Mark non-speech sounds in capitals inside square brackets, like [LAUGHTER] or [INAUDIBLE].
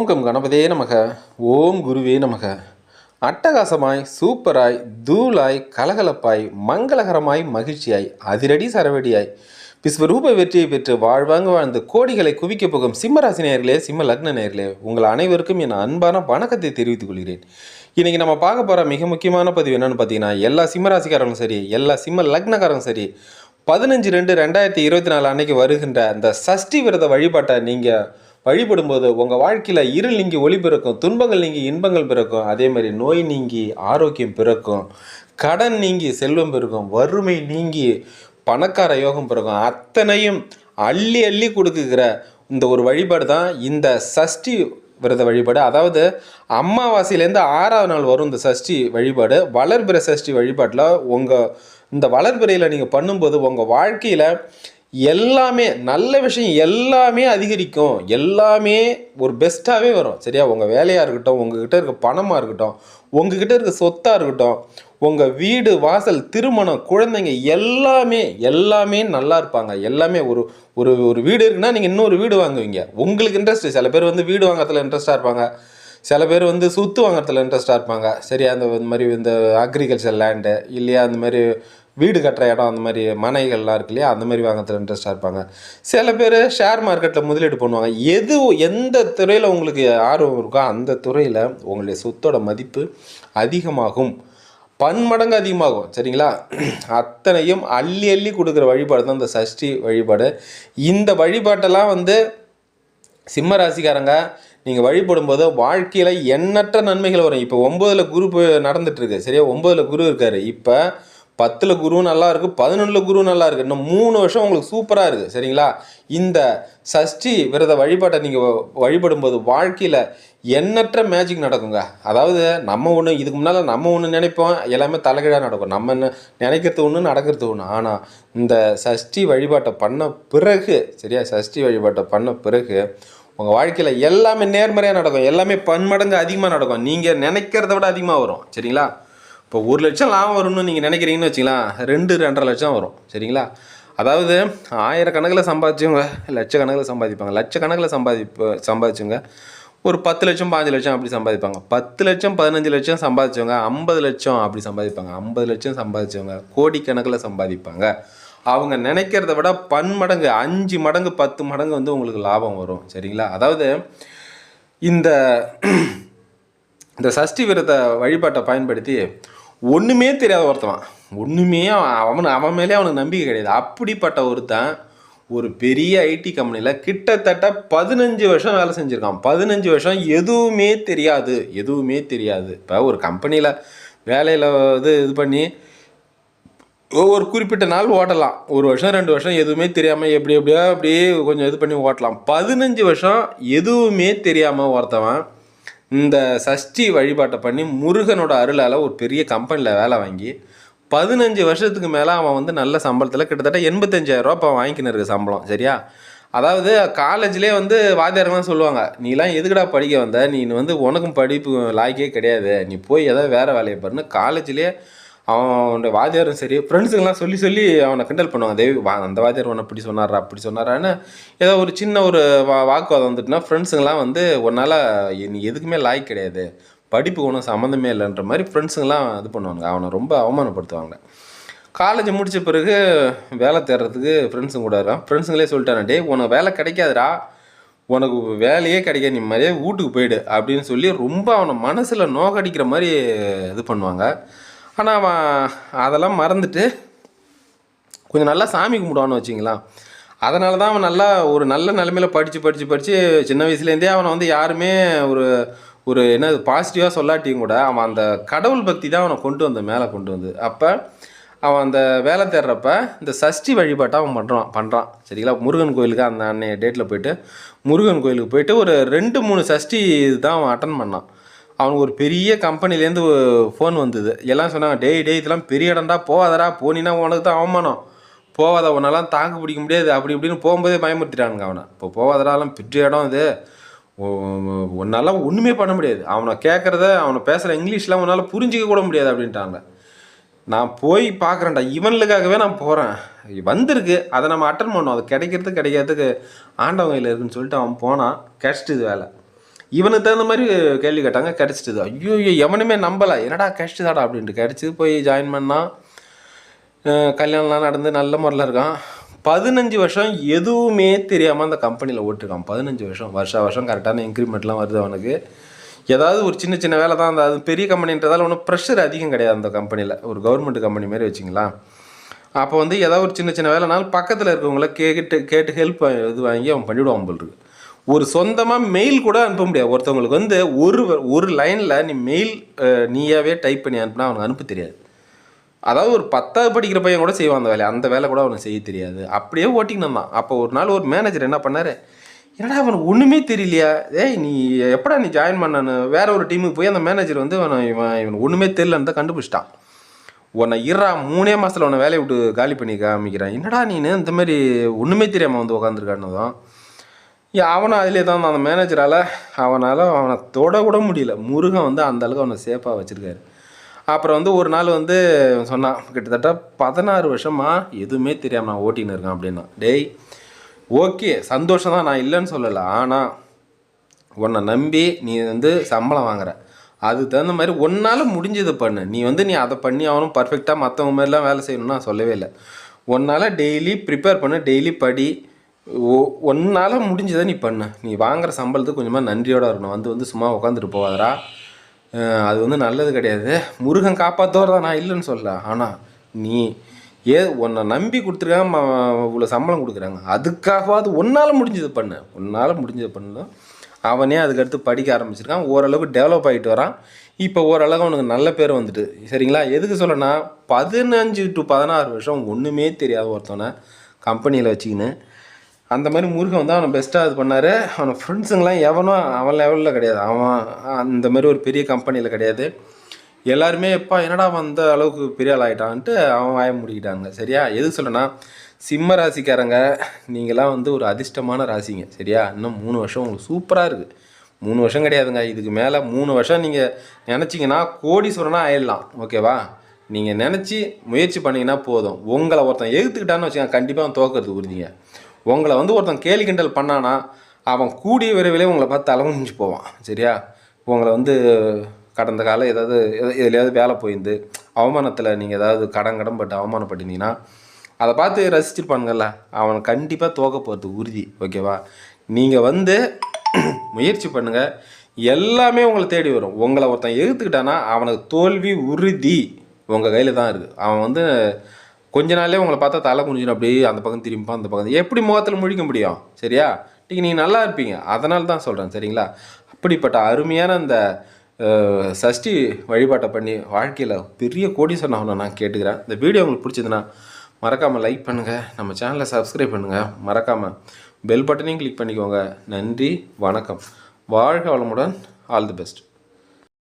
ஓம் come கணபதே நமக. ஓம் குருவே நமக. அட்டகாசமாய் சூப்பராய் தூளாய் கலகலப்பாய் மங்களகரமாய் மகிழ்ச்சியாய் அதிரடி சரவடியாய். விஸ்வரூப வெற்றியை பெற்று வாழ்வாங்க வாழ்ந்து கோடிகளை குவிக்கப் போகும் சிம்மராசி நேர்களே சிம்ம லக்ன நேர்களே உங்கள் அனைவருக்கும் என் அன்பான வணக்கத்தை தெரிவித்துக் கொள்கிறேன். இன்றைக்கி நம்ம பார்க்க போகிற மிக முக்கியமான பதிவு என்னென்னு பார்த்தீங்கன்னா எல்லா சிம்மராசிக்காரங்களும் சரி எல்லா சிம்ம லக்னக்காரங்களும் சரி பதினஞ்சு ரெண்டு ரெண்டாயிரத்தி இருபத்தி நாலு அன்னைக்கு வருகின்ற அந்த சஷ்டி விரத வழிபாட்டை நீங்கள் வழிபடும்போது உங்கள் வாழ்க்கையில் இருள் நீங்கி ஒளி பிறக்கும் துன்பங்கள் நீங்கி இன்பங்கள் பிறக்கும் அதே மாதிரி நோய் நீங்கி ஆரோக்கியம் பிறக்கும் கடன் நீங்கி செல்வம் பிறக்கும் வறுமை நீங்கி பணக்கார யோகம் பிறக்கும் அத்தனையும் அள்ளி அள்ளி கொடுக்குகிற இந்த ஒரு வழிபாடு தான் இந்த சஷ்டி விரத வழிபாடு. அதாவது அமாவாசையிலேருந்து ஆறாவது நாள் வரும் இந்த சஷ்டி வழிபாடு. வளர்பிற சஷ்டி வழிபாட்டில் உங்கள் இந்த வளர்பிறையில் நீங்கள் பண்ணும்போது உங்கள் வாழ்க்கையில் எல்லாமே நல்ல விஷயம் எல்லாமே அதிகரிக்கும். எல்லாமே ஒரு பெஸ்ட்டாகவே வரும். சரியா? உங்கள் வேலையாக இருக்கட்டும் உங்ககிட்ட இருக்க பணமாக இருக்கட்டும் உங்ககிட்ட இருக்க சொத்தாக இருக்கட்டும் உங்கள் வீடு வாசல் திருமணம் குழந்தைங்க எல்லாமே எல்லாமே நல்லா இருப்பாங்க. எல்லாமே ஒரு ஒரு ஒரு வீடு இருக்குன்னா நீங்கள் இன்னொரு வீடு வாங்குவீங்க. உங்களுக்கு இன்ட்ரெஸ்ட் சில பேர் வந்து வீடு வாங்குறதுல இன்ட்ரெஸ்ட்டாக இருப்பாங்க. சில பேர் வந்து சொத்து வாங்குறதுல இன்ட்ரெஸ்ட்டாக இருப்பாங்க. சரியா? அந்த மாதிரி இந்த அக்ரிகல்ச்சர் லேண்டு இல்லையா? அந்த மாதிரி வீடு கட்டுற இடம் அந்த மாதிரி மனைகள்லாம் இருக்கு இல்லையா? அந்த மாதிரி வாங்கிறதுல இன்ட்ரெஸ்ட்டாக இருப்பாங்க. சில பேர் ஷேர் மார்க்கெட்டில் முதலீடு பண்ணுவாங்க. எது எந்த துறையில் உங்களுக்கு ஆர்வம் இருக்கோ அந்த துறையில் உங்களுடைய சொத்தோட மதிப்பு அதிகமாகும். பன்மடங்கு அதிகமாகும். சரிங்களா? அத்தனையும் அள்ளி அள்ளி கொடுக்குற வழிபாடு தான் இந்த சஷ்டி வழிபாடு. இந்த வழிபாட்டெல்லாம் வந்து சிம்ம ராசிக்காரங்க நீங்கள் வழிபடும்போது வாழ்க்கையில் எண்ணற்ற நன்மைகள் வரும். இப்போ ஒம்பதில் குரு நடந்துட்டுருக்கு சரியா? ஒம்பதில் குரு இருக்கார். இப்போ பத்தில் குரு நல்லா இருக்குது பதினொன்றில் குரு நல்லா இருக்குது இன்னும் மூணு வருஷம் உங்களுக்கு சூப்பராக இருக்குது சரிங்களா? இந்த சஷ்டி விரத வழிபாட்டை நீங்கள் வழிபடும்போது வாழ்க்கையில் எண்ணற்ற மேஜிக் நடக்குங்க. அதாவது நம்ம ஒன்று இதுக்கு முன்னால் நம்ம ஒன்று நினைப்போம் எல்லாமே தலைகீழாக நடக்கும். நம்ம என்ன நினைக்கிறது ஒன்று நடக்கிறது ஒன்று ஆனால் இந்த சஷ்டி வழிபாட்டை பண்ண பிறகு சரியா? சஷ்டி வழிபாட்டை பண்ண பிறகு உங்கள் வாழ்க்கையில் எல்லாமே நேர்மறையாக நடக்கும். எல்லாமே பன்மடங்கு அதிகமாக நடக்கும். நீங்கள் நினைக்கிறத விட அதிகமாக வரும் சரிங்களா? இப்போ ஒரு லட்சம் லாபம் வரும்னு நீங்கள் நினைக்கிறீங்கன்னு வச்சுக்கலாம் ரெண்டு ரெண்டரை லட்சம் வரும். சரிங்களா? அதாவது ஆயிரக்கணக்கில் சம்பாதிச்சவங்க லட்சக்கணக்கில் சம்பாதிப்பாங்க. லட்சக்கணக்கில் சம்பாதிப்பு சம்பாதிச்சவங்க ஒரு பத்து லட்சம் பாஞ்சு லட்சம் அப்படி சம்பாதிப்பாங்க. பத்து லட்சம் பதினஞ்சு லட்சம் சம்பாதிச்சவங்க ஐம்பது லட்சம் அப்படி சம்பாதிப்பாங்க. ஐம்பது லட்சம் சம்பாதிச்சவங்க கோடிக்கணக்கில் சம்பாதிப்பாங்க. அவங்க நினைக்கிறத விட பன்மடங்கு அஞ்சு மடங்கு பத்து மடங்கு வந்து உங்களுக்கு லாபம் வரும். சரிங்களா? அதாவது இந்த இந்த சஷ்டி விரத வழிபாட்டை பயன்படுத்தி ஒன்றுமே தெரியாத ஒருத்தவன். ஒன்றுமே அவன் அவன் மேலே அவனுக்கு நம்பிக்கை கிடையாது. அப்படிப்பட்ட ஒருத்தன் ஒரு பெரிய ஐடி கம்பெனியில் கிட்டத்தட்ட பதினஞ்சு வருஷம் வேலை செஞ்சுருக்கான். பதினஞ்சு வருஷம் எதுவுமே தெரியாது. எதுவுமே தெரியாது. இப்போ ஒரு கம்பெனியில் வேலையில் இது இது பண்ணி ஒரு குறிப்பிட்ட நாள் ஓட்டலாம். ஒரு வருஷம் ரெண்டு வருஷம் எதுவுமே தெரியாமல் எப்படி எப்படியோ அப்படியே கொஞ்சம் இது பண்ணி ஓட்டலாம். பதினஞ்சு வருஷம் எதுவுமே தெரியாமல் ஒருத்தவன் இந்த சஷ்டி வழிபாட்டை பண்ணி முருகனோட அருளால் ஒரு பெரிய கம்பெனியில் வேலை வாங்கி பதினஞ்சு வருஷத்துக்கு மேலே அவன் வந்து நல்ல சம்பளத்தில் கிட்டத்தட்ட எண்பத்தஞ்சாயிரரூபா இப்போ வாங்கிக்கின்னு இருக்கு சம்பளம் சரியா? அதாவது காலேஜ்லேயே வந்து வாத்தியாரெல்லாம் சொல்லுவாங்க நீலாம் எதுக்குடா படிக்க வந்த? நீ வந்து உனக்கும் படிப்பு லாய்க்கே கிடையாது. நீ போய் ஏதாவது வேறு வேலையை பாருன்னு காலேஜ்லேயே அவனோட வாத்தியாரும் சரி ஃப்ரெண்ட்ஸுங்கெல்லாம் சொல்லி சொல்லி அவனை கிண்டல் பண்ணுவாங்க தேவி வா அந்த வாத்தியார் உன்னை இப்படி சொன்னாரா அப்படி சொன்னாரான்னு ஏதோ ஒரு சின்ன ஒரு வா வாக்குவாதம் வந்துட்டுனா ஃப்ரெண்ட்ஸுங்கெல்லாம் வந்து உன்னால் நீ எதுக்குமே லாய்க் கிடையாது. படிப்பு ஒன்றும் சம்மந்தமே இல்லைன்ற மாதிரி ஃப்ரெண்ட்ஸுங்கெல்லாம் இது பண்ணுவாங்க அவனை ரொம்ப அவமானப்படுத்துவாங்க. காலேஜ் முடித்த பிறகு வேலை தேடுறதுக்கு ஃப்ரெண்ட்ஸுங்க கூட இருக்கான். ஃப்ரெண்ட்ஸுங்களே சொல்லிட்டானே டே உனக்கு வேலை கிடைக்காதுடா. உனக்கு வேலையே கிடைக்காது. நீ மாதிரியே வீட்டுக்கு போயிடு. அப்படின்னு சொல்லி ரொம்ப அவனை மனசில் நோக்கடிக்கிற மாதிரி இது பண்ணுவாங்க. ஆனால் அவன் அதெல்லாம் மறந்துட்டு கொஞ்சம் நல்லா சாமி கும்பிடுவான்னு வச்சிங்களேன். அதனால தான் அவன் நல்லா ஒரு நல்ல நிலமையில படித்து படித்து படித்து சின்ன வயசுலேருந்தே அவனை வந்து யாருமே ஒரு ஒரு என்ன பாசிட்டிவாக சொல்லாட்டியும் கூட அவன் அந்த கடவுள் பக்தி தான் அவனை கொண்டு வந்த மேலே கொண்டு வந்து. அப்போ அவன் அந்த வேலை தேடுறப்ப இந்த சஷ்டி வழிபாட்டை அவன் பண்ணுறான் பண்ணுறான் சரிங்களா? முருகன் கோயிலுக்கு அந்த அன்னைய டேட்டில் போயிட்டு முருகன் கோயிலுக்கு போயிட்டு ஒரு ரெண்டு மூணு சஷ்டி தான் அவன் அட்டன் பண்ணான். அவனுக்கு ஒரு பெரிய கம்பெனிலேருந்து ஃபோன் வந்தது. எல்லாம் சொன்னாங்க டேய் டேய் இதெல்லாம் பெரிய இடம்டா போகாதடா போனீன்னா உனக்கு தான் அவமானம். போகாத உன்னெல்லாம் தாக்கு பிடிக்க முடியாது. அப்படி இப்படின்னு போகும்போதே பயமுறுத்திட்டானுங்க அவனை. இப்போ போகாதடாலாம் பெரிய இடம் இது. உன்னால் ஒன்றுமே பண்ண முடியாது. அவனை கேட்குறத அவனை பேசுகிற இங்கிலீஷ்லாம் உன்னால் புரிஞ்சிக்க கூட முடியாது அப்படின்ட்டாங்க. நான் போய் பார்க்குறேன்டா இவனுக்காகவே நான் போகிறேன் வந்திருக்கு. அதை நம்ம அட்டன் பண்ணோம் அது கிடைக்கிறது கிடைக்கிறதுக்கு ஆண்டவன் கையில் இருக்குன்னு சொல்லிட்டு அவன் போனான். கிடச்சிட்டு வேலை. இவனுக்கு தகுந்த மாதிரி கேள்வி கேட்டாங்க கிடச்சிட்டு ஐயோ ஐயோ எவனுமே நம்பலை. என்னடா கிடச்சிதாடா அப்படின்ட்டு. கிடச்சி போய் ஜாயின் பண்ணால் கல்யாணம்லாம் நடந்து நல்ல முறையில் இருக்கான். பதினஞ்சு வருஷம் எதுவுமே தெரியாமல் அந்த கம்பெனியில் ஓட்டிருக்கான். பதினஞ்சு வருஷம் வருஷ வருஷம் கரெக்டான இன்க்ரிமெண்ட்லாம் வருது அவனுக்கு. ஏதாவது ஒரு சின்ன சின்ன வேலை தான் அந்த அது பெரிய கம்பெனின்றதால ஒன்றும் ப்ரெஷர் அதிகம் கிடையாது அந்த கம்பெனியில் ஒரு கவர்மெண்ட் கம்பெனி மாதிரி வச்சிங்களா. அப்போ வந்து ஏதாவது ஒரு சின்ன சின்ன வேலைனாலும் பக்கத்தில் இருக்கவங்கள கேட்டு கேட்டு ஹெல்ப் இது வாங்கி அவன் பண்ணிவிடுவான் போல் இருக்கு. ஒரு சொந்தமாக மெயில் கூட அனுப்ப முடியாது. ஒருத்தவங்களுக்கு வந்து ஒரு ஒரு லைனில் நீ மெயில் நீயாவே டைப் பண்ணி அனுப்புனா அவனுக்கு அனுப்ப தெரியாது. அதாவது ஒரு பத்தாவது படிக்கிற பையன் கூட செய்வான் அந்த வேலையை. அந்த வேலை கூட அவனுக்கு செய்ய தெரியாது. அப்படியே ஓட்டிக்கிட்டு இருந்தான். அப்போ ஒரு நாள் ஒரு மேனேஜர் என்ன பண்ணார்? என்னடா அவனுக்கு ஒன்றுமே தெரியலையா? ஏய் நீ எப்படா நீ ஜாயின் பண்ணனு வேற ஒரு டீமுக்கு போய் அந்த மேனேஜர் வந்து அவனை இவன் இவன் ஒன்றுமே தெரியலன்னு தான் கண்டுபிடிச்சிட்டான். உன்னை இறா மூணே மாதத்தில் உன்னை வேலையை விட்டு காலி பண்ணி காமிக்கிறான். என்னடா நீனு? இந்த மாதிரி ஒன்றுமே தெரியாமல் வந்து உக்காந்துருக்கானதும் அவனும் அதிலே தான் அந்த மேனேஜரால் அவனால் அவனை தொட கூட முடியல. முருகன் வந்து அந்தளவுக்கு அவனை சேஃபாக வச்சுருக்காரு. அப்புறம் வந்து ஒரு நாள் வந்து சொன்னான் கிட்டத்தட்ட பதினாறு வருஷமாக எதுவுமே தெரியாமல் நான் ஓட்டின்னு இருக்கேன் அப்படின்னா. டேய் ஓகே சந்தோஷம் தான் நான் இல்லைன்னு சொல்லலை. ஆனால் உன்னை நம்பி நீ வந்து சம்பளம் வாங்குற. அதுக்கு தகுந்த மாதிரி உன்னால் முடிஞ்சதை பண்ணு. நீ வந்து நீ அதை பண்ணி அவனும் பர்ஃபெக்டாக மற்றவங்க மாதிரிலாம் வேலை செய்யணும்னு நான் சொல்லவே இல்லை. ஒன்னால் டெய்லி ப்ரிப்பேர் பண்ணு டெய்லி படி. ஓ ஒன்னால் முடிஞ்சதை நீ பண்ணு. நீ வாங்குற சம்பளத்துக்கு கொஞ்சமாக நன்றியோடு இருக்கணும். வந்து வந்து சும்மா உட்காந்துட்டு போகாதடா. அது வந்து நல்லது கிடையாது. முருகன் காப்பாற்றோர் தான் நான் இல்லைன்னு சொல்ல ஆனால் நீ ஏ உன்னை நம்பி கொடுத்துருக்காங்க இவ்வளோ சம்பளம் கொடுக்குறாங்க. அதுக்காகவாது ஒன்னால் முடிஞ்சது பண்ணு. உன்னால் முடிஞ்சது பண்ணு அவனே அதுக்கடுத்து படிக்க ஆரம்பிச்சிருக்கான். ஓரளவுக்கு டெவலப் ஆகிட்டு வரான். இப்போ ஓரளவுக்கு அவனுக்கு நல்ல பேர் வந்துட்டு. சரிங்களா? எதுக்கு சொல்லனா பதினஞ்சு டு பதினாறு வருஷம் ஒன்றுமே தெரியாத ஒருத்தவனை கம்பெனியில் வச்சுக்கின்னு அந்த மாதிரி முருகன் வந்து அவனை பெஸ்ட்டாக இது பண்ணார். அவனை ஃப்ரெண்ட்ஸுங்களாம் எவனோ அவன் லெவலில் கிடையாது. அவன் அந்த மாதிரி ஒரு பெரிய கம்பெனியில் கிடையாது. எல்லாருமே எப்பா என்னடா வந்த அளவுக்கு பெரிய ஆள் ஆகிட்டான்ட்டு அவன் வாய முடிக்கிட்டாங்க சரியா? எது சொல்றேன்னா சிம்ம ராசிக்காரங்க நீங்களாம் வந்து ஒரு அதிர்ஷ்டமான ராசிங்க. சரியா? இன்னும் மூணு வருஷம் உங்களுக்கு சூப்பராக இருக்குது மூணு வருஷம் கிடையாதுங்க. இதுக்கு மேலே மூணு வருஷம் நீங்கள் நினச்சிங்கன்னா கோடீஸ்வரனாக ஆயிடலாம். ஓகேவா நீங்கள் நினச்சி முயற்சி பண்ணிங்கன்னா போதும். உங்களை ஒருத்தன் எதிர்த்துக்கிட்டான்னு வச்சுக்கோங்க கண்டிப்பாக அவன் தோக்கிறது உறுதிங்க. உங்களை வந்து ஒருத்தன் கேலி கிண்டல் பண்ணானா அவன் கூடிய விரைவிலே உங்களை பார்த்து தலைமுடிஞ்சு போவான். சரியா? உங்களை வந்து கடந்த காலம் ஏதாவது எதுலையாவது வேலை போயிருந்து அவமானத்தில் நீங்கள் ஏதாவது கடன் கடன் பட்டு அவமானப்பட்டிருந்தீங்கன்னா அதை பார்த்து ரசிச்சிருப்பானுங்கள்ல அவன் கண்டிப்பாக தோக்க போகிறது உறுதி. ஓகேவா? நீங்கள் வந்து [CLEARS THROAT] முயற்சி பண்ணுங்கள் எல்லாமே உங்களை தேடி வரும். உங்களை ஒருத்தன் எதிர்த்துக்கிட்டானா அவனுக்கு தோல்வி உறுதி உங்கள் கையில் தான் இருக்குது அவன் வந்து கொஞ்ச நாளே உங்களை பார்த்தா தலை குனிஞ்சிடும் அப்படியே அந்த பக்கம் திரும்பிப்பான் அந்த பக்கம். எப்படி முகத்தில் முழிக்க முடியும்? சரியா? நீங்கள் நீங்கள் நல்லா இருப்பீங்க. அதனால தான் சொல்கிறேன் சரிங்களா? அப்படிப்பட்ட அருமையான அந்த சஷ்டி வழிபாட்டை பண்ணி வாழ்க்கையில் பெரிய கோடீஸ்வரன் ஆகணும் நான் கேட்டுக்கிறேன். இந்த வீடியோ உங்களுக்கு பிடிச்சதுன்னா மறக்காமல் லைக் பண்ணுங்கள் நம்ம சேனலை சப்ஸ்கிரைப் பண்ணுங்கள் மறக்காமல் பெல் பட்டனையும் கிளிக் பண்ணிக்கோங்க. நன்றி வணக்கம். வாழ்க வளமுடன். All the best